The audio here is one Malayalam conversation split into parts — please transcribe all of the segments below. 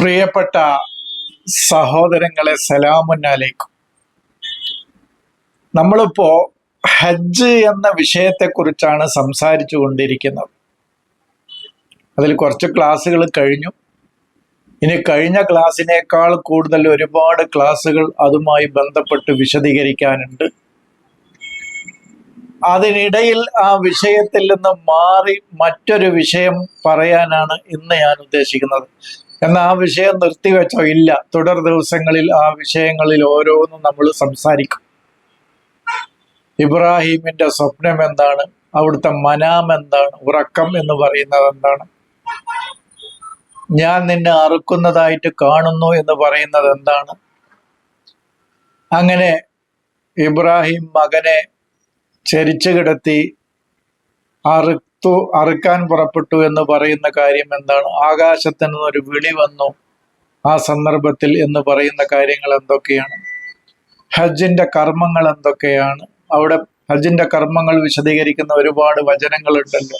പ്രിയപ്പെട്ട സഹോദരങ്ങളെ സലാമുന്നാലേക്കും. നമ്മളിപ്പോ ഹജ്ജ് എന്ന വിഷയത്തെക്കുറിച്ചാണ് സംസാരിച്ചു കൊണ്ടിരിക്കുന്നത്. അതിൽ കുറച്ച് ക്ലാസ്സുകൾ കഴിഞ്ഞു. ഇനി കഴിഞ്ഞ ക്ലാസ്സിനേക്കാൾ കൂടുതൽ ഒരുപാട് ക്ലാസ്സുകൾ അതുമായി ബന്ധപ്പെട്ട് വിശദീകരിക്കാനുണ്ട്. അതിനിടയിൽ ആ വിഷയത്തിൽ നിന്ന് മാറി മറ്റൊരു വിഷയം പറയാനാണ് ഇന്ന് ഞാൻ ഉദ്ദേശിക്കുന്നത്. എന്നാൽ ആ വിഷയം നിർത്തിവെച്ചോ? ഇല്ല. തുടർ ദിവസങ്ങളിൽ ആ വിഷയങ്ങളിൽ ഓരോന്നും നമ്മൾ സംസാരിക്കും. ഇബ്രാഹിമിന്റെ സ്വപ്നം എന്താണ്? അവിടുത്തെ മനാം എന്താണ്? ഉറക്കം എന്ന് പറയുന്നത് എന്താണ്? ഞാൻ നിന്നെ അറുക്കുന്നതായിട്ട് കാണുന്നു എന്ന് പറയുന്നത് എന്താണ്? അങ്ങനെ ഇബ്രാഹിം മകനെ ചരിച്ചു കിടത്തി അറുത്തു അറുക്കാൻ പുറപ്പെട്ടു എന്ന് പറയുന്ന കാര്യം എന്താണ്? ആകാശത്തിൽ നിന്നൊരു വിളി വന്നു. ആ സന്ദർഭത്തിൽ എന്ന് പറയുന്ന കാര്യങ്ങൾ എന്തൊക്കെയാണ്? ഹജ്ജിന്റെ കർമ്മങ്ങൾ എന്തൊക്കെയാണ്? അവിടെ ഹജ്ജിന്റെ കർമ്മങ്ങൾ വിശദീകരിക്കുന്ന ഒരുപാട് വചനങ്ങളുണ്ടല്ലോ.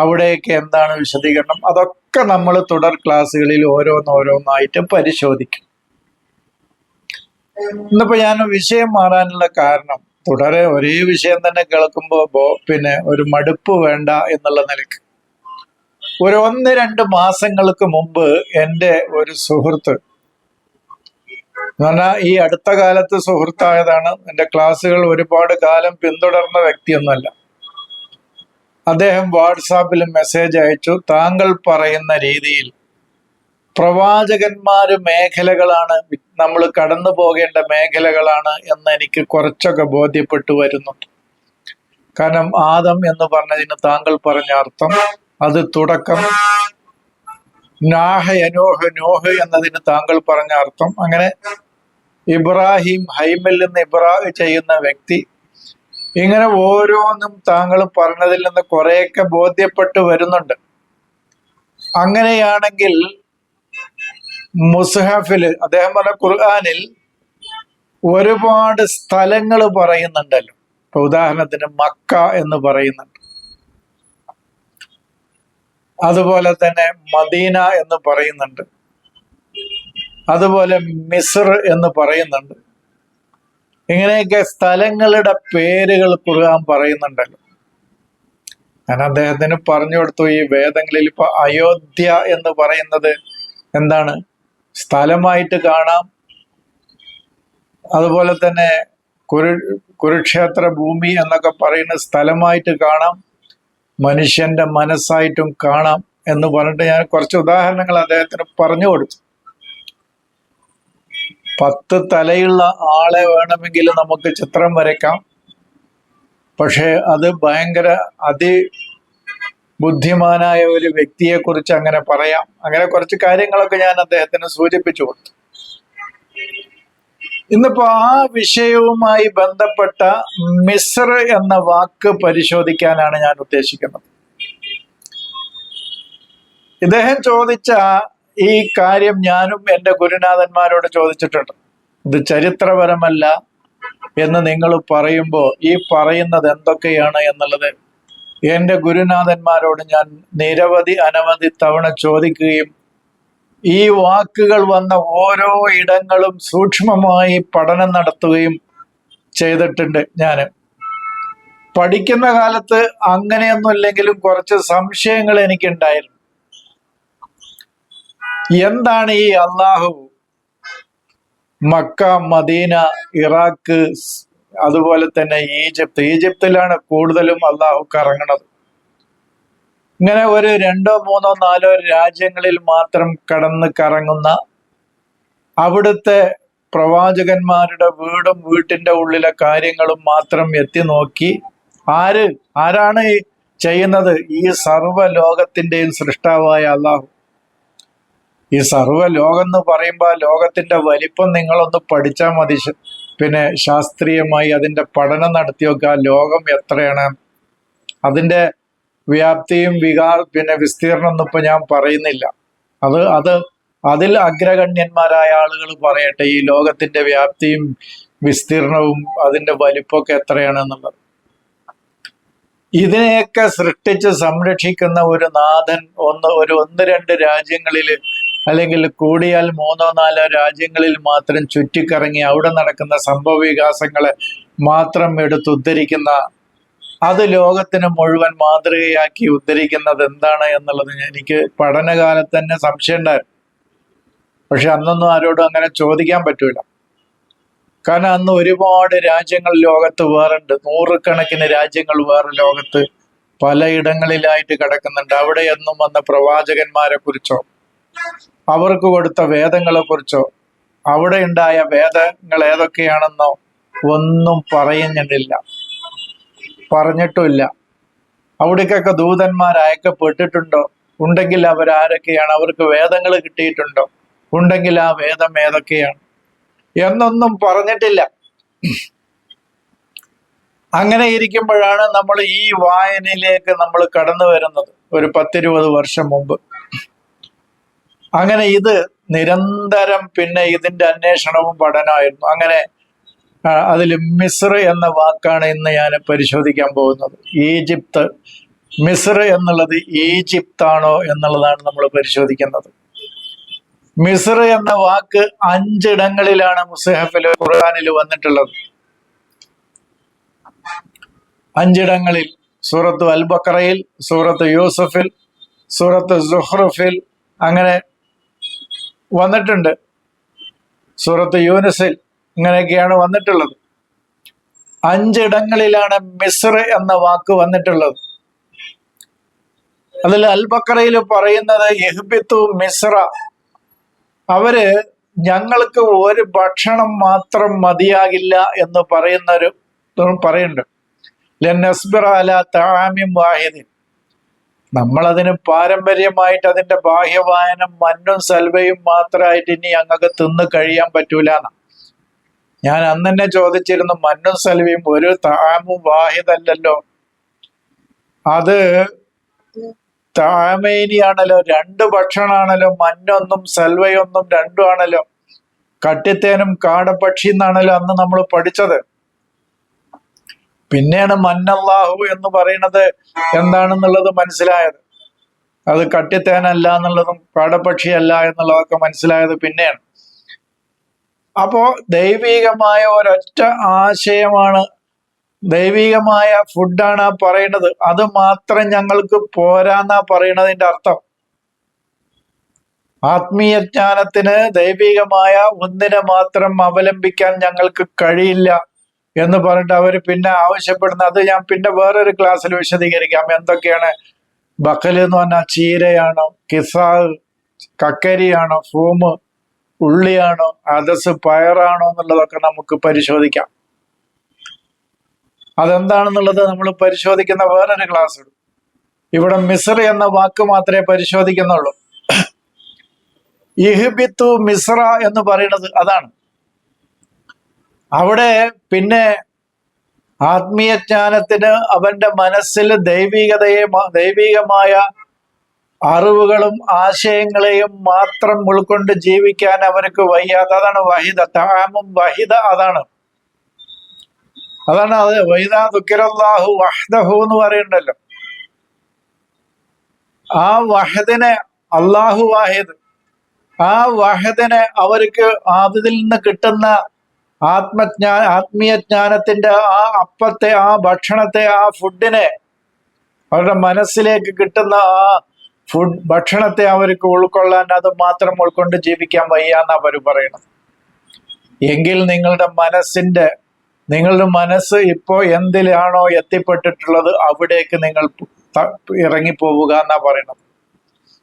അവിടെയൊക്കെ എന്താണ് വിശദീകരണം? അതൊക്കെ നമ്മൾ തുടർ ക്ലാസ്സുകളിൽ ഓരോന്നോരോന്നായിട്ട് പരിശോധിക്കും. ഇന്നിപ്പോ ഞാൻ വിഷയം മാറാനുള്ള കാരണം തുടരെ ഒരേ വിഷയം തന്നെ കേൾക്കുമ്പോൾ പിന്നെ ഒരു മടുപ്പ് വേണ്ട എന്നുള്ള നിലയ്ക്ക്. ഒരു ഒന്ന് രണ്ട് മാസങ്ങൾക്ക് മുമ്പ് എന്റെ ഒരു സുഹൃത്ത് എന്ന് ഈ അടുത്ത കാലത്ത് സുഹൃത്തായതാണ്. എന്റെ ക്ലാസ്സുകൾ ഒരുപാട് കാലം പിന്തുടർന്ന വ്യക്തിയൊന്നുമല്ല. അദ്ദേഹം വാട്സാപ്പിൽ മെസ്സേജ് അയച്ചു. താങ്കൾ പറയുന്ന രീതിയിൽ പ്രവാചകന്മാര് മേഖലകളാണ്. നമ്മൾ കടന്നു പോകേണ്ട മേഖലകളാണ് എന്ന് എനിക്ക് കുറച്ചൊക്കെ ബോധ്യപ്പെട്ടു വരുന്നുണ്ട്. കാരണം ആദം എന്ന് പറഞ്ഞതിന് താങ്കൾ പറഞ്ഞ അർത്ഥം അത് തുടക്കം. നാഹ അനോഹ് നോഹ് എന്നതിന് താങ്കൾ പറഞ്ഞ അർത്ഥം. അങ്ങനെ ഇബ്രാഹിം ഹൈമിൽ നിന്ന് ഇബ്രാഹ് ചെയ്യുന്ന വ്യക്തി. ഇങ്ങനെ ഓരോന്നും താങ്കൾ പറഞ്ഞതിൽ നിന്ന് കുറെയൊക്കെ ബോധ്യപ്പെട്ടു വരുന്നുണ്ട്. അങ്ങനെയാണെങ്കിൽ മുസ്ഹഫിൽ അദ്ദേഹം പറഞ്ഞ ഖുർആാനിൽ ഒരുപാട് സ്ഥലങ്ങൾ പറയുന്നുണ്ടല്ലോ. ഇപ്പൊ ഉദാഹരണത്തിന് മക്ക എന്ന് പറയുന്നുണ്ട്. അതുപോലെ തന്നെ മദീന എന്ന് പറയുന്നുണ്ട്. അതുപോലെ മിസ്ർ എന്ന് പറയുന്നുണ്ട്. ഇങ്ങനെയൊക്കെ സ്ഥലങ്ങളുടെ പേരുകൾ ഖുർആൻ പറയുന്നുണ്ടല്ലോ. ഞാൻ അദ്ദേഹത്തിന് പറഞ്ഞു കൊടുത്തു ഈ വേദങ്ങളിൽ ഇപ്പൊ അയോധ്യ എന്ന് പറയുന്നത് എന്താണ്? സ്ഥലമായിട്ട് കാണാം. അതുപോലെ തന്നെ കുരു കുരുക്ഷേത്ര ഭൂമി എന്നൊക്കെ പറയുന്ന സ്ഥലമായിട്ട് കാണാം. മനുഷ്യന്റെ മനസ്സായിട്ടും കാണാം എന്ന് പറഞ്ഞിട്ട് ഞാൻ കുറച്ച് ഉദാഹരണങ്ങൾ അദ്ദേഹത്തിന് പറഞ്ഞു കൊടുത്തു. പത്ത് തലയുള്ള ആളെ വേണമെങ്കിൽ നമുക്ക് ചിത്രം വരയ്ക്കാം. പക്ഷേ അത് ഭയങ്കര അതി ബുദ്ധിമാനായ ഒരു വ്യക്തിയെ കുറിച്ച് അങ്ങനെ പറയാം. അങ്ങനെ കുറച്ച് കാര്യങ്ങളൊക്കെ ഞാൻ അദ്ദേഹത്തിന് സൂചിപ്പിച്ചു കൊടുത്തു. ഇന്നിപ്പോ ആ വിഷയവുമായി ബന്ധപ്പെട്ട മിസ്ർ എന്ന വാക്ക് പരിശോധിക്കാനാണ് ഞാൻ ഉദ്ദേശിക്കുന്നത്. ഇദ്ദേഹം ചോദിച്ച ഈ കാര്യം ഞാനും എന്റെ ഗുരുനാഥന്മാരോട് ചോദിച്ചിട്ടുണ്ട്. ഇത് ചരിത്രപരമല്ല എന്ന് നിങ്ങൾ പറയുമ്പോൾ ഈ പറയുന്നത് എന്തൊക്കെയാണ് എന്നുള്ളത് എന്റെ ഗുരുനാഥന്മാരോട് ഞാൻ നിരവധി അനവധി തവണ ചോദിക്കുകയും ഈ വാക്കുകൾ വന്ന ഓരോ ഇടങ്ങളും സൂക്ഷ്മമായി പഠനം നടത്തുകയും ചെയ്തിട്ടുണ്ട് ഞാൻ പഠിക്കുന്ന കാലത്ത് അങ്ങനെയൊന്നും ഇല്ലെങ്കിലും കുറച്ച് സംശയങ്ങൾ എനിക്കുണ്ടായിരുന്നു. എന്താണ് ഈ അള്ളാഹു മക്ക മദീന ഇറാഖ് അതുപോലെ തന്നെ ഈജിപ്ത്. ഈജിപ്തിലാണ് കൂടുതലും അള്ളാഹു കറങ്ങണത് ഇങ്ങനെ ഒരു രണ്ടോ മൂന്നോ നാലോ രാജ്യങ്ങളിൽ മാത്രം കടന്ന് കറങ്ങുന്ന അവിടുത്തെ പ്രവാചകന്മാരുടെ വീടും വീട്ടിന്റെ ഉള്ളിലെ കാര്യങ്ങളും മാത്രം എത്തി നോക്കി ആര്? ആരാണ് ചെയ്യുന്നത്? ഈ സർവ ലോകത്തിന്റെയും സൃഷ്ടാവായ അള്ളാഹു. ഈ സർവ ലോകം എന്ന് പറയുമ്പോൾ ലോകത്തിന്റെ വലിപ്പം നിങ്ങളൊന്ന് പഠിച്ചാൽ മതി. പിന്നെ ശാസ്ത്രീയമായി അതിന്റെ പഠനം നടത്തി നോക്കുക ലോകം എത്രയാണ്? അതിന്റെ വ്യാപ്തിയും വികാർ പിന്നെ വിസ്തീർണം ഒന്നും ഇപ്പം ഞാൻ പറയുന്നില്ല. അത് അത് അതിൽ അഗ്രഗണ്യന്മാരായ ആളുകൾ പറയട്ടെ ഈ ലോകത്തിന്റെ വ്യാപ്തിയും വിസ്തീർണവും അതിന്റെ വലിപ്പമൊക്കെ എത്രയാണെന്നുള്ളത് ഇതിനെയൊക്കെ സൃഷ്ടിച്ച് സംരക്ഷിക്കുന്ന ഒരു നാഥൻ ഒന്ന് ഒരു ഒന്ന് രണ്ട് രാജ്യങ്ങളിൽ അല്ലെങ്കിൽ കൂടിയാൽ മൂന്നോ നാലോ രാജ്യങ്ങളിൽ മാത്രം ചുറ്റിക്കറങ്ങി അവിടെ നടക്കുന്ന സംഭവ വികാസങ്ങളെ മാത്രം എടുത്ത് ഉദ്ധരിക്കുന്ന അത് ലോകത്തിന് മുഴുവൻ മാതൃകയാക്കി ഉദ്ധരിക്കുന്നത് എന്താണ് എന്നുള്ളത് എനിക്ക് പഠനകാലത്ത് തന്നെ സംശയം ഉണ്ടായിരുന്നു. പക്ഷെ അന്നൊന്നും ആരോടും അങ്ങനെ ചോദിക്കാൻ പറ്റൂല. കാരണം അന്ന് ഒരുപാട് രാജ്യങ്ങൾ ലോകത്ത് വേറുണ്ട്. നൂറുകണക്കിന് രാജ്യങ്ങൾ വേറെ ലോകത്ത് പലയിടങ്ങളിലായിട്ട് കിടക്കുന്നുണ്ട്. അവിടെ എന്നും വന്ന പ്രവാചകന്മാരെ കുറിച്ചോ അവർക്ക് കൊടുത്ത വേദങ്ങളെ കുറിച്ചോ അവിടെ ഉണ്ടായ വേദങ്ങൾ ഏതൊക്കെയാണെന്നോ ഒന്നും പറയുന്നില്ല. പറഞ്ഞിട്ടുമില്ല. അവിടേക്കൊക്കെ ദൂതന്മാർ അയക്കപ്പെട്ടിട്ടുണ്ടോ ഉണ്ടെങ്കിൽ അവരാരൊക്കെയാണ്? അവർക്ക് വേദങ്ങൾ കിട്ടിയിട്ടുണ്ടോ? ഉണ്ടെങ്കിൽ ആ വേദം ഏതൊക്കെയാണ്? എന്നൊന്നും പറഞ്ഞിട്ടില്ല. അങ്ങനെ ഇരിക്കുമ്പോഴാണ് നമ്മൾ ഈ വായനയിലേക്ക് നമ്മൾ കടന്നു വരുന്നത്. ഒരു പത്തിരുപത് വർഷം മുമ്പ്. അങ്ങനെ ഇത് നിരന്തരം പിന്നെ ഇതിന്റെ അന്വേഷണവും പഠനമായിരുന്നു. അങ്ങനെ അതിൽ മിസ്ർ എന്ന വാക്കാണ് ഇന്ന് ഞാൻ പരിശോധിക്കാൻ പോകുന്നത്. ഈജിപ്ത് മിസ്ർ എന്നുള്ളത് ഈജിപ്താണോ എന്നുള്ളതാണ് നമ്മൾ പരിശോധിക്കുന്നത്. മിസ്ർ എന്ന വാക്ക് അഞ്ചിടങ്ങളിലാണ് മുസഹഫിൽ ഖുർആാനിൽ വന്നിട്ടുള്ളത്. അഞ്ചിടങ്ങളിൽ സൂറത്ത് അൽബക്കറയിൽ സൂറത്ത് യൂസഫിൽ സൂറത്ത് സുഹ്റുഫിൽ അങ്ങനെ വന്നിട്ടുണ്ട്. സൂറത്ത് യൂനസിൽ ഇങ്ങനെയൊക്കെയാണ് വന്നിട്ടുള്ളത്. അഞ്ചിടങ്ങളിലാണ് മിസ്ർ എന്ന വാക്ക് വന്നിട്ടുള്ളത്. അതിൽ അൽബക്കറയിൽ പറയുന്നത് യഹ്ബിത്തു മിസ്ര അവർ ഞങ്ങൾക്ക് ഒരു ഭക്ഷണം മാത്രം മതിയാകില്ല എന്ന് പറയുന്നൊരു പറയുന്നുണ്ട്. ലെന്നസ്ബിറ അല താമിം വാഹിദിൻ. നമ്മളതിന് പാരമ്പര്യമായിട്ട് അതിന്റെ ബാഹ്യവായനം മണ്ണും സൽവയും മാത്രമായിട്ട് ഇനി ഞങ്ങൾക്ക് തിന്ന് കഴിയാൻ പറ്റൂല ഞാൻ അന്ന് തന്നെ ചോദിച്ചിരുന്നു മണ്ണും സൽവയും ഒരു താമും വാഹിദല്ലല്ലോ. അത് താമേനിയാണല്ലോ രണ്ട് ഭക്ഷണമാണല്ലോ മഞ്ഞൊന്നും സൽവയൊന്നും രണ്ടുമാണല്ലോ കട്ടിത്തേനും കാടപക്ഷി എന്നാണല്ലോ അന്ന് നമ്മൾ പഠിച്ചത്. പിന്നെയാണ് മന്നല്ലാഹു എന്ന് പറയുന്നത് എന്താണെന്നുള്ളത് മനസ്സിലായത്. അത് കട്ടിത്തേനല്ല എന്നുള്ളതും പാടപക്ഷിയല്ല എന്നുള്ളതൊക്കെ മനസ്സിലായത് പിന്നെയാണ്. അപ്പോ ദൈവികമായ ഒരൊറ്റ ആശയമാണ് ദൈവികമായ ഫുഡാണ് ആ പറയുന്നത്. അത് മാത്രം ഞങ്ങൾക്ക് പോരാന്നാ പറയണതിന്റെ അർത്ഥം. ആത്മീയ ജ്ഞാനത്തിന് ദൈവികമായ ഒന്നിനെ മാത്രം അവലംബിക്കാൻ ഞങ്ങൾക്ക് കഴിയില്ല. എന്ന് പറഞ്ഞിട്ട് അവർ പിന്നെ ആവശ്യപ്പെടുന്ന അത് ഞാൻ പിന്നെ വേറൊരു ക്ലാസ്സിൽ വിശദീകരിക്കാം. എന്തൊക്കെയാണ്? ബക്കൽ എന്ന് പറഞ്ഞാൽ ചീരയാണോ? കിസാ കക്കരിയാണോ? ഫൂമ് ഉള്ളിയാണോ? അതസ് പയറാണോ എന്നുള്ളതൊക്കെ നമുക്ക് പരിശോധിക്കാം. അതെന്താണെന്നുള്ളത് നമ്മൾ പരിശോധിക്കുന്ന വേറൊരു ക്ലാസ് ഇവിടെ മിസ്ർ എന്ന വാക്ക് മാത്രമേ പരിശോധിക്കുന്നുള്ളൂ. ഇഹ്ബിത്തു മിസ്ര എന്ന് പറയുന്നത് അതാണ്. അവിടെ പിന്നെ ആത്മീയ ജ്ഞാനത്തിന് അവന്റെ മനസ്സിൽ ദൈവികതയെ ദൈവികമായ അറിവുകളും ആശയങ്ങളെയും മാത്രം ഉൾക്കൊണ്ട് ജീവിക്കാൻ അവനക്ക് വയ്യാത്ത അതാണ് വഹിദ താമും വഹിദ അതാണ്. അതാണ് അത് വൈദാ ദുഃഖിറല്ലാഹു വഹ്ദഹു എന്ന് പറയണ്ടല്ലോ ആ വഹദിനെ അള്ളാഹു വാഹിദ് ആ വഹദിനെ അവർക്ക് അതിൽ നിന്ന് കിട്ടുന്ന ആത്മജ്ഞാന ആത്മീയ ജ്ഞാനത്തിന്റെ ആ അപ്പത്തെ ആ ഭക്ഷണത്തെ ആ ഫുഡിനെ അവരുടെ മനസ്സിലേക്ക് കിട്ടുന്ന ആ ഫുഡ് ഭക്ഷണത്തെ അവർക്ക് ഉൾക്കൊള്ളാൻ അത് മാത്രം ഉൾക്കൊണ്ട് ജീവിക്കാൻ വയ്യ എന്ന് അവർ പറയണം എങ്കിൽ നിങ്ങളുടെ മനസ്സിന്റെ നിങ്ങളുടെ മനസ്സ് ഇപ്പോ എന്തിലാണോ എത്തിപ്പെട്ടിട്ടുള്ളത് അവിടേക്ക് നിങ്ങൾ ഇറങ്ങിപ്പോവുക എന്നാ പറയുന്നത്.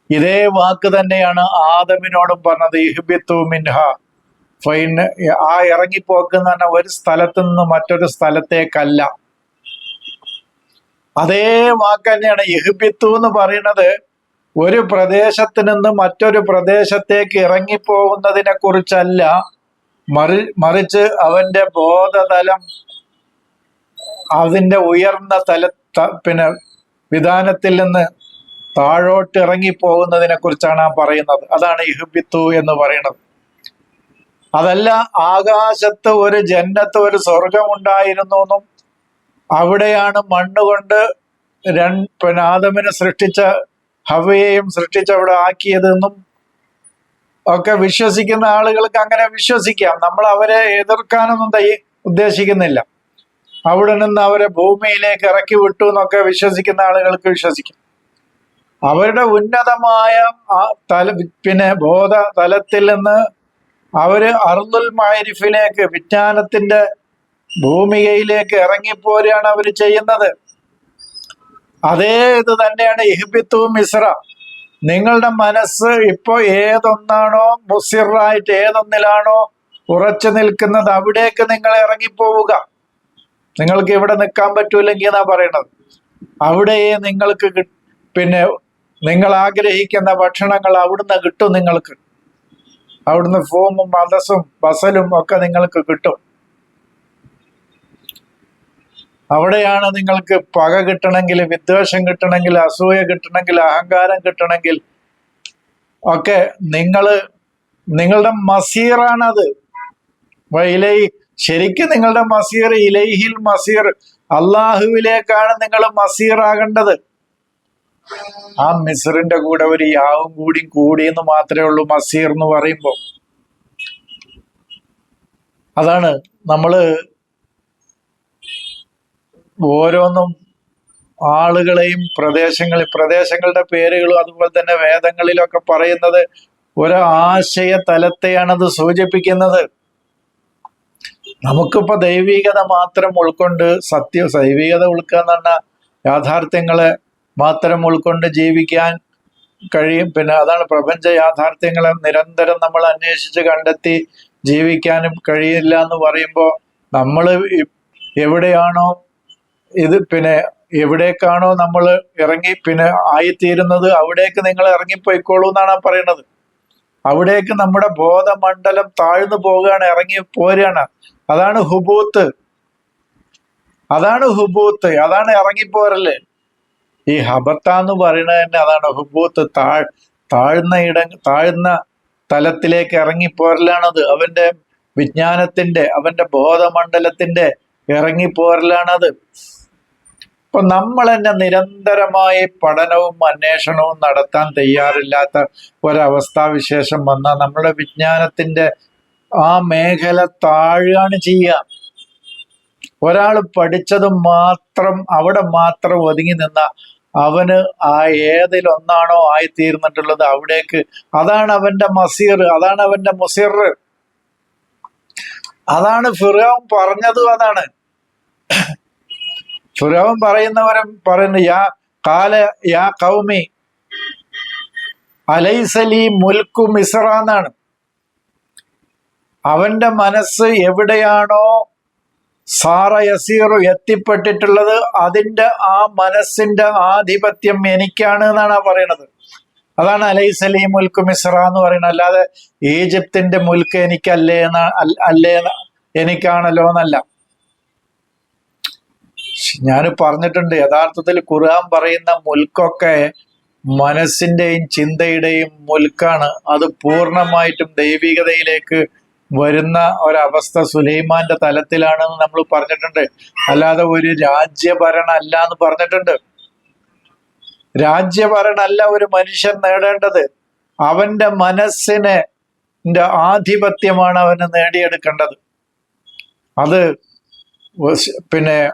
ഇതേ വാക്ക് തന്നെയാണ് ആദമിനോടും പറഞ്ഞത് ഇഹ്ബിത്തു മിൻഹ. ഫൈൻ ആ ഇറങ്ങിപ്പോക്കുന്ന തന്നെ ഒരു സ്ഥലത്ത് നിന്ന് മറ്റൊരു സ്ഥലത്തേക്കല്ല. അതേ വാക്ക് തന്നെയാണ് ഇഹ്ബിത്തു എന്ന് പറയുന്നത്. ഒരു പ്രദേശത്ത് നിന്ന് മറ്റൊരു പ്രദേശത്തേക്ക് ഇറങ്ങിപ്പോകുന്നതിനെ കുറിച്ചല്ല. മറി മറിച്ച് അവന്റെ ബോധതലം അതിന്റെ ഉയർന്ന തല പിന്നെ വിധാനത്തിൽ നിന്ന് താഴോട്ട് ഇറങ്ങിപ്പോകുന്നതിനെ കുറിച്ചാണ് ആ പറയുന്നത്. അതാണ് ഇഹുബിത്തു എന്ന് പറയുന്നത്. അതല്ല ആകാശത്ത് ഒരു ജന്നത്ത് ഒരു സ്വർഗം ഉണ്ടായിരുന്നു എന്നും അവിടെയാണ് മണ്ണുകൊണ്ട് രണ്ട് പിന്നെ ആദമിനെ സൃഷ്ടിച്ച ഹവയെയും സൃഷ്ടിച്ച് അവിടെ ആക്കിയതെന്നും ഒക്കെ വിശ്വസിക്കുന്ന ആളുകൾക്ക് അങ്ങനെ വിശ്വസിക്കാം. നമ്മൾ അവരെ എതിർക്കാനൊന്നും തയ്യ ഉദ്ദേശിക്കുന്നില്ല. അവിടെ നിന്ന് അവരെ ഭൂമിയിലേക്ക് ഇറക്കി വിട്ടു എന്നൊക്കെ വിശ്വസിക്കുന്ന ആളുകൾക്ക് വിശ്വസിക്കാം. അവരുടെ ഉന്നതമായ ആ തല പിന്നെ ബോധ തലത്തിൽ നിന്ന് അവർ അറുതുൽ മാരിഫിലേക്ക് വിജ്ഞാനത്തിന്റെ ഭൂമികയിലേക്ക് ഇറങ്ങിപ്പോരുകയാണ് അവർ ചെയ്യുന്നത്. അതേ ഇത് തന്നെയാണ് ഇഹിബിത്തും മിശ്ര നിങ്ങളുടെ മനസ്സ് ഇപ്പോ ഏതൊന്നാണോ മുസിറായിട്ട് ഏതൊന്നിലാണോ ഉറച്ചു നിൽക്കുന്നത് അവിടേക്ക് നിങ്ങൾ ഇറങ്ങിപ്പോവുക. നിങ്ങൾക്ക് ഇവിടെ നിൽക്കാൻ പറ്റൂലെങ്കിൽ എന്നാ പറയണത്? അവിടെയേ നിങ്ങൾക്ക് പിന്നെ നിങ്ങൾ ആഗ്രഹിക്കുന്ന ഭക്ഷണങ്ങൾ അവിടുന്ന് കിട്ടും നിങ്ങൾക്ക്. അവിടുന്ന് ഫോമും മതസും ബസലും ഒക്കെ നിങ്ങൾക്ക് കിട്ടും. അവിടെയാണ് നിങ്ങൾക്ക് പക കിട്ടണമെങ്കിൽ വിദ്വേഷം കിട്ടണമെങ്കിൽ അസൂയ കിട്ടണമെങ്കിൽ അഹങ്കാരം കിട്ടണമെങ്കിൽ ഒക്കെ നിങ്ങൾ നിങ്ങളുടെ മസീറാണത്. ഇലൈ ശരിക്കും നിങ്ങളുടെ മസീർ ഇലൈഹിൽ മസീർ അള്ളാഹുവിലേക്കാണ് നിങ്ങൾ മസീറാകേണ്ടത്. ആ മിസറിന്റെ കൂടെ ഒരു യാവും കൂടി കൂടിയെന്ന് മാത്രമേ ഉള്ളൂ മസീർ എന്ന് പറയുമ്പോൾ അതാണ് നമ്മൾ ഓരോന്നും ആളുകളെയും പ്രദേശങ്ങളിൽ പ്രദേശങ്ങളുടെ പേരുകളും അതുപോലെ തന്നെ വേദങ്ങളിലൊക്കെ പറയുന്നത് ഒരാശയ തലത്തെയാണത് സൂചിപ്പിക്കുന്നത്. നമുക്കിപ്പോ ദൈവികത മാത്രം ഉൾക്കൊണ്ട് സത്യ ദൈവികത ഉൾക്കുക എന്ന് യാഥാർത്ഥ്യങ്ങളെ മാത്രം ഉൾക്കൊണ്ട് ജീവിക്കാൻ കഴിയും. പിന്നെ അതാണ് പ്രപഞ്ച യാഥാർത്ഥ്യങ്ങളെ നിരന്തരം നമ്മൾ അന്വേഷിച്ച് കണ്ടെത്തി ജീവിക്കാനും കഴിയില്ല എന്ന് പറയുമ്പോൾ നമ്മൾ എവിടെയാണോ ഇത് പിന്നെ എവിടേക്കാണോ നമ്മൾ ഇറങ്ങി പിന്നെ ആയിത്തീരുന്നത് അവിടേക്ക് നിങ്ങൾ ഇറങ്ങിപ്പോയിക്കോളൂ എന്നാണ് പറയുന്നത് അവിടേക്ക് നമ്മുടെ ബോധമണ്ഡലം താഴ്ന്നു പോവുകയാണ് ഇറങ്ങി പോരുകയാണ്. അതാണ് ഹുബൂത്ത്. അതാണ് ഹുബൂത്ത്. അതാണ് ഇറങ്ങിപ്പോരൽ. ഈ ഹബത്ത എന്ന് പറയുന്നത് തന്നെ അതാണ് ഹുബൂത്ത് താഴ് താഴ്ന്ന ഇട താഴ്ന്ന തലത്തിലേക്ക് ഇറങ്ങിപ്പോരലാണത്. അവന്റെ വിജ്ഞാനത്തിന്റെ അവന്റെ ബോധമണ്ഡലത്തിന്റെ ഇറങ്ങിപ്പോരലാണത്. ഇപ്പൊ നമ്മൾ തന്നെ നിരന്തരമായി പഠനവും അന്വേഷണവും നടത്താൻ തയ്യാറില്ലാത്ത ഒരവസ്ഥാവിശേഷം വന്നാൽ നമ്മുടെ വിജ്ഞാനത്തിന്റെ ആ മേഖല താഴുകയാണ് ചെയ്യുക. ഒരാൾ പഠിച്ചത് മാത്രം അവിടെ മാത്രം ഒതുങ്ങി നിന്ന അവന് ആ ഏതിലൊന്നാണോ ആയിത്തീർന്നിട്ടുള്ളത് അവിടേക്ക്. അതാണ് അവന്റെ മസീർ അതാണ് അവന്റെ മുസീർ. അതാണ് ഫിറോൻ പറഞ്ഞതും അതാണ്. ഫിറോൻ പറയുന്നവരും പറയുന്നു യാ കാല യാ കൗമി അലൈസലി മുൽക്കു മിസ്ര എന്നാണ്. അവന്റെ മനസ്സ് എവിടെയാണോ സാറ യസീറു എത്തിപ്പെട്ടിട്ടുള്ളത് അതിന്റെ ആ മനസ്സിന്റെ ആധിപത്യം എനിക്കാണ് എന്നാണ് ആ പറയണത്. അതാണ് അലൈസലി മുൽക്ക് മിസ്ര എന്ന് പറയുന്നത്. അല്ലാതെ ഈജിപ്തിന്റെ മുൽക്ക് എനിക്കല്ലേ എന്ന അല്ലേ എനിക്കാണല്ലോ എന്നല്ല. ഞാൻ പറഞ്ഞിട്ടുണ്ട് യഥാർത്ഥത്തിൽ ഖുർആൻ പറയുന്ന മുൽക്കൊക്കെ മനസ്സിന്റെയും ചിന്തയുടെയും മുൽക്കാണ്. അത് പൂർണമായിട്ടും ദൈവികതയിലേക്ക് വരുന്ന ഒരവസ്ഥ സുലൈമാന്റെ തലത്തിലാണെന്ന് നമ്മൾ പറഞ്ഞിട്ടുണ്ട്. അല്ലാതെ ഒരു രാജ്യഭരണ അല്ല എന്ന് പറഞ്ഞിട്ടുണ്ട്. രാജ്യഭരണല്ല ഒരു മനുഷ്യൻ നേടേണ്ടത്. അവന്റെ മനസ്സിനെ ആധിപത്യമാണ് അവന് നേടിയെടുക്കേണ്ടത്. അത് പിന്നെ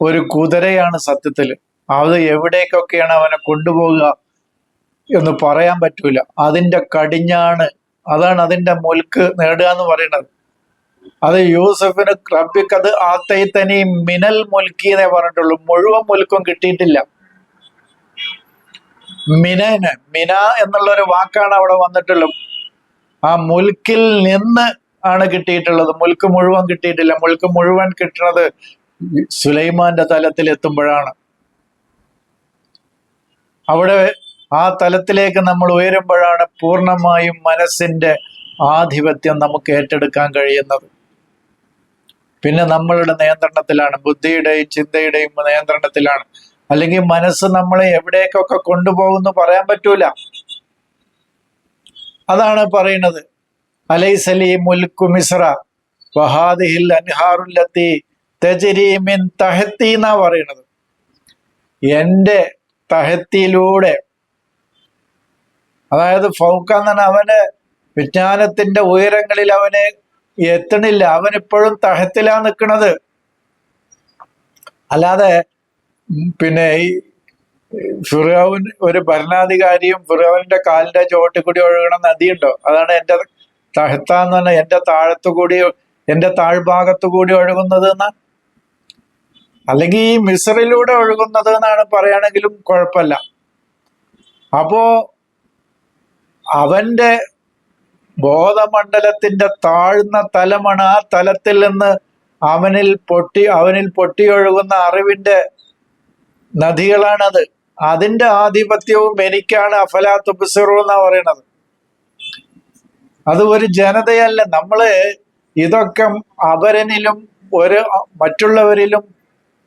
ഒരു കുതിരയാണ് സത്യത്തിൽ. അത് എവിടേക്കൊക്കെയാണ് അവനെ കൊണ്ടുപോകുക എന്ന് പറയാൻ പറ്റൂല. അതിന്റെ കടിഞ്ഞാണ് അതാണ് അതിന്റെ മുൽക്ക് നേടുക എന്ന് പറയുന്നത്. അത് യൂസഫിന് റബ്ബിക്കത് ആത്തൈത്തനി മിനൽ മുൽക്കി എന്നേ പറഞ്ഞിട്ടുള്ളൂ. മുഴുവൻ മുൽക്കും കിട്ടിയിട്ടില്ല. മിനന് മിന എന്നുള്ള ഒരു വാക്കാണ് അവിടെ വന്നിട്ടുള്ളത്. ആ മുൽക്കിൽ നിന്ന് ആണ് കിട്ടിയിട്ടുള്ളത്. മുൽക്ക് മുഴുവൻ കിട്ടിയിട്ടില്ല. മുൽക്ക് മുഴുവൻ കിട്ടുന്നത് സുലൈമാന്റെ തലത്തിൽ എത്തുമ്പോഴാണ്. അവിടെ ആ തലത്തിലേക്ക് നമ്മൾ ഉയരുമ്പോഴാണ് പൂർണമായും മനസ്സിന്റെ ആധിപത്യം നമുക്ക് ഏറ്റെടുക്കാൻ കഴിയുന്നത്. പിന്നെ നമ്മളുടെ നിയന്ത്രണത്തിലാണ് ബുദ്ധിയുടെയും ചിന്തയുടെയും നിയന്ത്രണത്തിലാണ്. അല്ലെങ്കിൽ മനസ്സ് നമ്മളെ എവിടേക്കൊക്കെ കൊണ്ടുപോകുന്നു പറയാൻ പറ്റൂല. അതാണ് പറയുന്നത്. അലൈസലി മുൽക്കു മിസ്ര വഹാദിഹിൽ അൻഹാറുല്ലത്തി തെജരീമിൻ തഹത്തി എന്നാ പറയുന്നത്. എന്റെ തഹത്തിയിലൂടെ അതായത് ഫൗക്ക എന്ന് പറഞ്ഞാൽ അവന് വിജ്ഞാനത്തിന്റെ ഉയരങ്ങളിൽ അവന് എത്തണില്ല. അവൻ ഇപ്പോഴും തഹത്തിലാ നിൽക്കുന്നത് അല്ലാതെ പിന്നെ ഈ ഫിറോവിൻ ഒരു ഭരണാധികാരിയും ഫിറോവിന്റെ കാലിന്റെ ചുവട്ടിൽ കൂടി ഒഴുകണ നദിയുണ്ടോ? അതാണ് എന്റെ തഹത്താന്ന് പറഞ്ഞാൽ എന്റെ താഴത്തു കൂടി എന്റെ താഴ്ഭാഗത്തു കൂടി ഒഴുകുന്നത് എന്നാ? അല്ലെങ്കിൽ ഈ മിസറിലൂടെ ഒഴുകുന്നത് എന്നാണ് പറയുകയാണെങ്കിലും കുഴപ്പമില്ല. അപ്പോ അവന്റെ ബോധമണ്ഡലത്തിന്റെ താഴ്ന്ന തലമാണ് ആ തലത്തിൽ നിന്ന് അവനിൽ പൊട്ടി അവനിൽ പൊട്ടിയൊഴുകുന്ന അറിവിന്റെ നദികളാണത്. അതിന്റെ ആധിപത്യവും എനിക്കാണ് അഫലാത്ത് ബിസിറു എന്നാ പറയണത് അത് ഒരു ജനതയല്ല. നമ്മൾ ഇതൊക്കെ അവരനിലും ഒരു മറ്റുള്ളവരിലും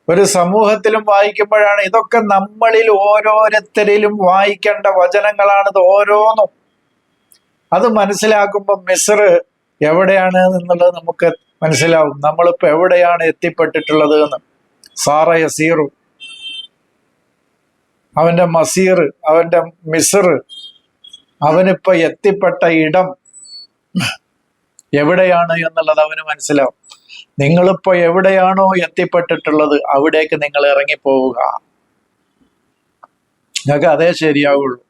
ഒരു സമൂഹത്തിലും വായിക്കുമ്പോഴാണ് ഇതൊക്കെ നമ്മളിൽ ഓരോരുത്തരിലും വായിക്കേണ്ട വചനങ്ങളാണിത് ഓരോന്നും. അത് മനസ്സിലാക്കുമ്പോൾ മിസർ എവിടെയാണ് എന്നുള്ളത് നമുക്ക് മനസ്സിലാവും. നമ്മളിപ്പോ എവിടെയാണ് എത്തിപ്പെട്ടിട്ടുള്ളത് എന്ന്. സാറ യസീറു. അവന്റെ മസീർ അവന്റെ മിസർ അവനിപ്പ എത്തിപ്പെട്ട ഇടം എവിടെയാണ് എന്നുള്ളത് അവന് മനസ്സിലാവും. നിങ്ങളിപ്പോ എവിടെയാണോ എത്തിപ്പെട്ടിട്ടുള്ളത് അവിടേക്ക് നിങ്ങൾ ഇറങ്ങിപ്പോവുക. നിങ്ങൾക്ക് അതേ ശരിയാവുള്ളൂ.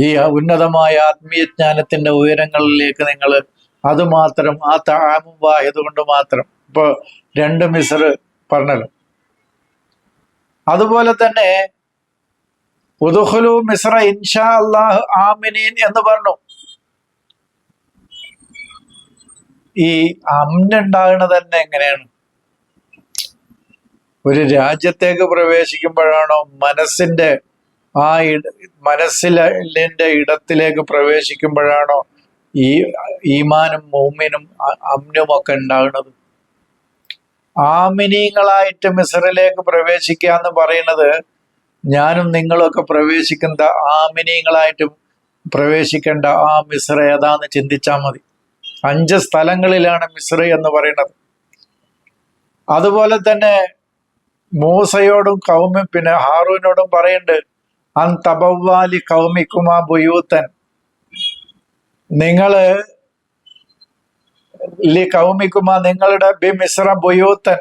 ഈ ഉന്നതമായ ആത്മീയജ്ഞാനത്തിന്റെ ഉയരങ്ങളിലേക്ക് നിങ്ങൾ അത് മാത്രം ആ താമും വായതുകൊണ്ട് മാത്രം. ഇപ്പൊ രണ്ട് മിസർ പറഞ്ഞല്ലോ. അതുപോലെ തന്നെ ഉദുഹലു മിസ്ര ഇൻഷാ അള്ളാഹ് ആമിനീൻ എന്ന് പറഞ്ഞു. ഈ അമ്നുണ്ടാകുന്നത് തന്നെ എങ്ങനെയാണ്? ഒരു രാജ്യത്തേക്ക് പ്രവേശിക്കുമ്പോഴാണോ മനസ്സിന്റെ ആ ഇട മനസ്സിലെ ഇടത്തിലേക്ക് പ്രവേശിക്കുമ്പോഴാണോ ഈ ഈമാനും മൂമിനും അമ്നും ഒക്കെ ഉണ്ടാകുന്നത്. ആമിനീങ്ങളായിട്ട് മിസറിലേക്ക് പ്രവേശിക്കുക എന്ന് പറയുന്നത് ഞാനും നിങ്ങളൊക്കെ പ്രവേശിക്കുന്ന ആമിനീങ്ങളായിട്ട് പ്രവേശിക്കേണ്ട ആ മിസ്ര ഏതാന്ന് ചിന്തിച്ചാൽ മതി. അഞ്ച് സ്ഥലങ്ങളിലാണ് മിസ്ര എന്ന് പറയുന്നത്. അതുപോലെ തന്നെ മൂസയോടും കൗമും പിന്നെ ഹാറൂനോടും പറയുന്നുണ്ട് അൻ കൗമിക്കുമാ ബുയൂത്തൻ. നിങ്ങൾ ലി കൗമിക്കുമാ നിങ്ങളുടെ ബി മിശ്ര ബുയൂത്തൻ.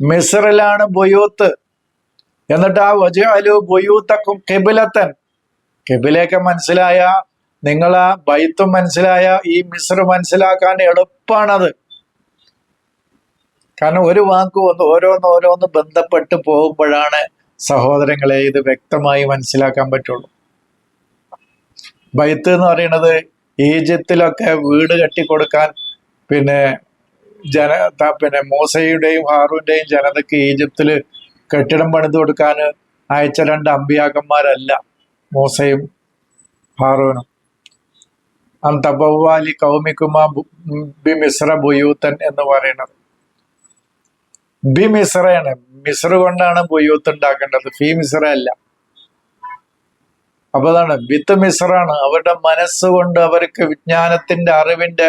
മിശ്രിലാണ് ബുയൂത്ത്. എന്നിട്ട് ആ വജാലു ബുയൂത്തക്കും കിബിലത്തൻ. കിബിലയൊക്കെ മനസ്സിലായ നിങ്ങൾ ആ ബൈത്തും മനസ്സിലായ ഈ മിശ്ര മനസ്സിലാക്കാൻ എളുപ്പമാണത് കാരണം ഒരു വാക്ക് ഒന്ന് ഓരോന്ന് ഓരോന്ന് ബന്ധപ്പെട്ട് പോകുമ്പോഴാണ് സഹോദരങ്ങളെ ഇത് വ്യക്തമായി മനസ്സിലാക്കാൻ പറ്റുള്ളൂ. ബൈത്ത് എന്ന് പറയുന്നത് ഈജിപ്തിലൊക്കെ വീട് കെട്ടിക്കൊടുക്കാൻ പിന്നെ ജന പിന്നെ മൂസയുടെയും ഹാറുവിന്റെയും ജനതയ്ക്ക് ഈജിപ്തിൽ കെട്ടിടം പണിത് കൊടുക്കാൻ അയച്ച രണ്ട് അമ്പിയാക്കന്മാരല്ല മൂസയും ഹാറൂനും. അന്തബവാലി കൗമിക്കുമ ബി മിശ്ര ബുയൂത്തൻ എന്ന് പറയുന്നത്. ബി മിശ്രയാണ്. മിശ്ര കൊണ്ടാണ് ബുയൂത്ത് ഉണ്ടാക്കേണ്ടത്. ഫി മിശ്ര അല്ല അപ്പൊ അതാണ് വിത്ത് മിശ്രാണ് അവരുടെ മനസ്സുകൊണ്ട് അവർക്ക് വിജ്ഞാനത്തിന്റെ അറിവിന്റെ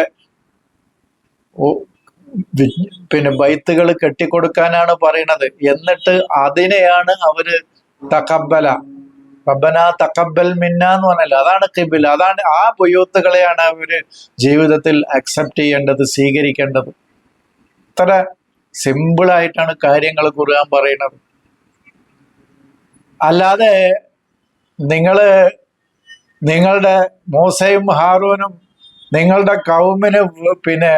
പിന്നെ ബൈത്തുകൾ കെട്ടിക്കൊടുക്കാനാണ് പറയണത്. എന്നിട്ട് അതിനെയാണ് അവർ തക്കബല. റബ്ബന തക്കബൽ മിന്ന എന്ന് പറഞ്ഞല്ലോ? അതാണ് കിബിൽ. അതാണ് ആ ബുയൂത്തുകളെയാണ് അവർ ജീവിതത്തിൽ അക്സെപ്റ്റ് ചെയ്യേണ്ടത് സ്വീകരിക്കേണ്ടത്. ഇത്ര സിമ്പിൾ ആയിട്ടാണ് കാര്യങ്ങൾ കുറുകാൻ പറയുന്നത്. അല്ലാതെ നിങ്ങൾ നിങ്ങളുടെ മോസയും ഹാറൂനും നിങ്ങളുടെ കൗമിന് പിന്നെ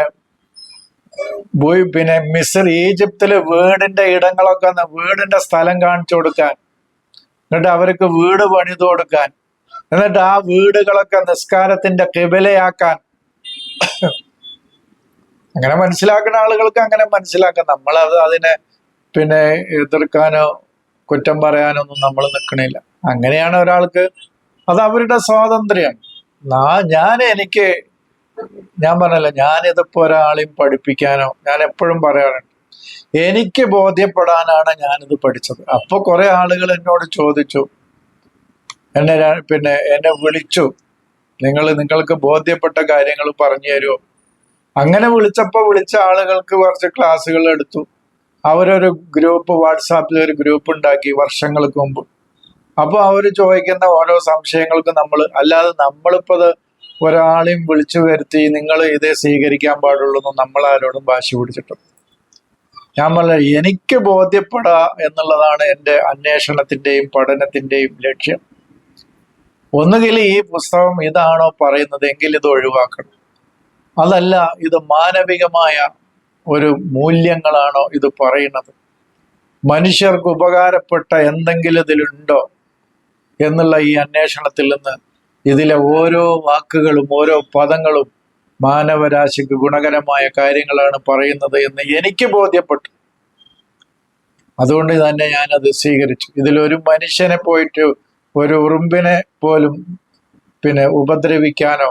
പിന്നെ മിസ്ർ ഈജിപ്തിൽ വീടിന്റെ ഇടങ്ങളൊക്കെ വീടിന്റെ സ്ഥലം കാണിച്ചു കൊടുക്കാൻ. എന്നിട്ട് അവർക്ക് വീട് പണിതു കൊടുക്കാൻ. എന്നിട്ട് ആ വീടുകളൊക്കെ നിസ്കാരത്തിന്റെ കിബിലയാക്കാൻ. അങ്ങനെ മനസ്സിലാക്കുന്ന ആളുകൾക്ക് അങ്ങനെ മനസ്സിലാക്കാം. നമ്മൾ അത് അതിനെ പിന്നെ എതിർക്കാനോ കുറ്റം പറയാനോ ഒന്നും നമ്മൾ നിൽക്കണില്ല അങ്ങനെയാണ് ഒരാൾക്ക് അത് അവരുടെ സ്വാതന്ത്ര്യം. ഞാൻ എനിക്ക് ഞാൻ പറഞ്ഞല്ലോ ഞാനിതിപ്പോ ഒരാളെയും പഠിപ്പിക്കാനോ ഞാൻ എപ്പോഴും പറയാറുണ്ട് എനിക്ക് ബോധ്യപ്പെടാനാണ് ഞാനിത് പഠിച്ചത്. അപ്പൊ കുറെ ആളുകൾ എന്നോട് ചോദിച്ചു എന്നെ പിന്നെ എന്നെ വിളിച്ചു നിങ്ങൾ നിങ്ങൾക്ക് ബോധ്യപ്പെട്ട കാര്യങ്ങൾ പറഞ്ഞു തരുമോ അങ്ങനെ വിളിച്ചപ്പോൾ വിളിച്ച ആളുകൾക്ക് കുറച്ച് ക്ലാസ്സുകൾ എടുത്തു. അവരൊരു ഗ്രൂപ്പ് വാട്സാപ്പിൽ ഒരു ഗ്രൂപ്പ് ഉണ്ടാക്കി വർഷങ്ങൾക്ക് മുമ്പ്. അപ്പൊ അവർ ചോദിക്കുന്ന ഓരോ സംശയങ്ങൾക്കും നമ്മൾ അല്ലാതെ നമ്മളിപ്പോ അത് ഒരാളെയും വിളിച്ചു വരുത്തി നിങ്ങൾ ഇതേ സ്വീകരിക്കാൻ പാടുള്ളൂ നമ്മൾ ആരോടും വാശി പിടിച്ചിട്ടുണ്ട് ഞാൻ പറഞ്ഞ എനിക്ക് ബോധ്യപ്പെടാ എന്നുള്ളതാണ് എന്റെ അന്വേഷണത്തിന്റെയും പഠനത്തിന്റെയും ലക്ഷ്യം. ഒന്നുകിൽ ഈ പുസ്തകം ഇതാണോ പറയുന്നത് എങ്കിൽ ഇത് ഒഴിവാക്കണം. അതല്ല ഇത് മാനവികമായ ഒരു മൂല്യങ്ങളാണോ ഇത് പറയുന്നത്? മനുഷ്യർക്ക് ഉപകാരപ്പെട്ട എന്തെങ്കിലും ഇതിലുണ്ടോ? എന്നുള്ള ഈ അന്വേഷണത്തിൽ നിന്ന് ഇതിലെ ഓരോ വാക്കുകളും ഓരോ പദങ്ങളും മാനവരാശിക്ക് ഗുണകരമായ കാര്യങ്ങളാണ് പറയുന്നത് എന്ന് എനിക്ക് ബോധ്യപ്പെട്ടു. അതുകൊണ്ട് തന്നെ ഞാനത് സ്വീകരിച്ചു. ഇതിലൊരു മനുഷ്യനെ പോയിട്ട് ഒരു ഉറുമ്പിനെ പോലും പിന്നെ ഉപദ്രവിക്കാനോ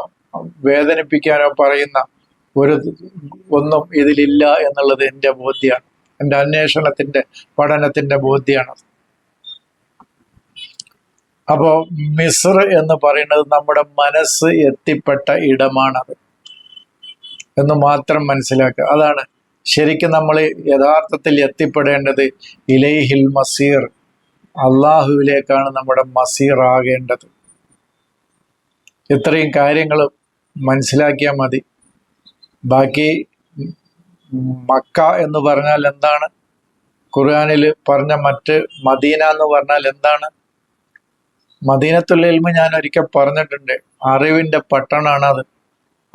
വേദനിപ്പിക്കാനോ പറയുന്ന ഒരു ഒന്നും ഇതിലില്ല എന്നുള്ളത് എന്റെ ബോധ്യമാണ് എന്റെ അന്വേഷണത്തിന്റെ പഠനത്തിന്റെ ബോധ്യമാണ് അപ്പോ മിസ്ർ എന്ന് പറയുന്നത് നമ്മുടെ മനസ്സ് എത്തിപ്പെട്ട ഇടമാണത് എന്ന് മാത്രം മനസ്സിലാക്കുക. അതാണ് ശരിക്കും നമ്മൾ യഥാർത്ഥത്തിൽ എത്തിപ്പെടേണ്ടത് ഇലൈഹിൽ മസീർ അള്ളാഹുവിലേക്കാണ് നമ്മുടെ മസീർ ആകേണ്ടത്. ഇത്രയും കാര്യങ്ങൾ മനസ്സിലാക്കിയാൽ മതി. ബാക്കി മക്ക എന്ന് പറഞ്ഞാൽ എന്താണ്? ഖുർആാനിൽ പറഞ്ഞ മറ്റ് മദീന എന്ന് പറഞ്ഞാൽ എന്താണ്? മദീനത്തുള്ള ഞാൻ ഒരിക്കൽ പറഞ്ഞിട്ടുണ്ട്. അറിവിന്റെ അത്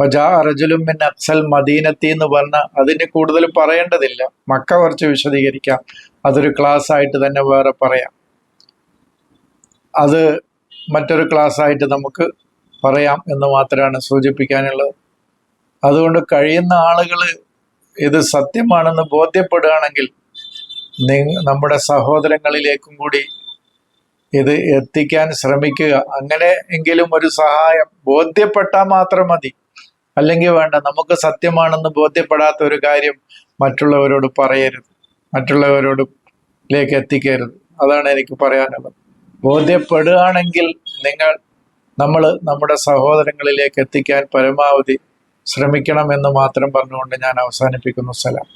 വജാ അറജുലും മിൻ അക്സൽ മദീനത്തി എന്ന് പറഞ്ഞ അതിന് കൂടുതൽ പറയേണ്ടതില്ല. മക്ക കുറച്ച് വിശദീകരിക്കാം. അതൊരു ക്ലാസ് ആയിട്ട് തന്നെ വേറെ പറയാം. അത് മറ്റൊരു ക്ലാസ് ആയിട്ട് നമുക്ക് പറയാം എന്ന് മാത്രമാണ് സൂചിപ്പിക്കാനുള്ളത്. അതുകൊണ്ട് കഴിയുന്ന ആളുകൾ ഇത് സത്യമാണെന്ന് ബോധ്യപ്പെടുകയാണെങ്കിൽ നമ്മുടെ സഹോദരങ്ങളിലേക്കും കൂടി ഇത് എത്തിക്കാൻ ശ്രമിക്കുക. അങ്ങനെ എങ്കിലും ഒരു സഹായം ബോധ്യപ്പെട്ടാൽ മാത്രം മതി. അല്ലെങ്കിൽ വേണ്ട നമുക്ക് സത്യമാണെന്ന് ബോധ്യപ്പെടാത്ത ഒരു കാര്യം മറ്റുള്ളവരോട് പറയരുത്. മറ്റുള്ളവരോട് ലേക്ക് എത്തിക്കരുത്. അതാണ് എനിക്ക് പറയാനുള്ളത്. ബോധ്യപ്പെടുകയാണെങ്കിൽ നിങ്ങൾ നമ്മൾ നമ്മുടെ സഹോദരങ്ങളിലേക്ക് എത്തിക്കാൻ പരമാവധി ശ്രമിക്കണം എന്ന് മാത്രം പറഞ്ഞുകൊണ്ട് ഞാൻ അവസാനിപ്പിക്കുന്നു. സലാം.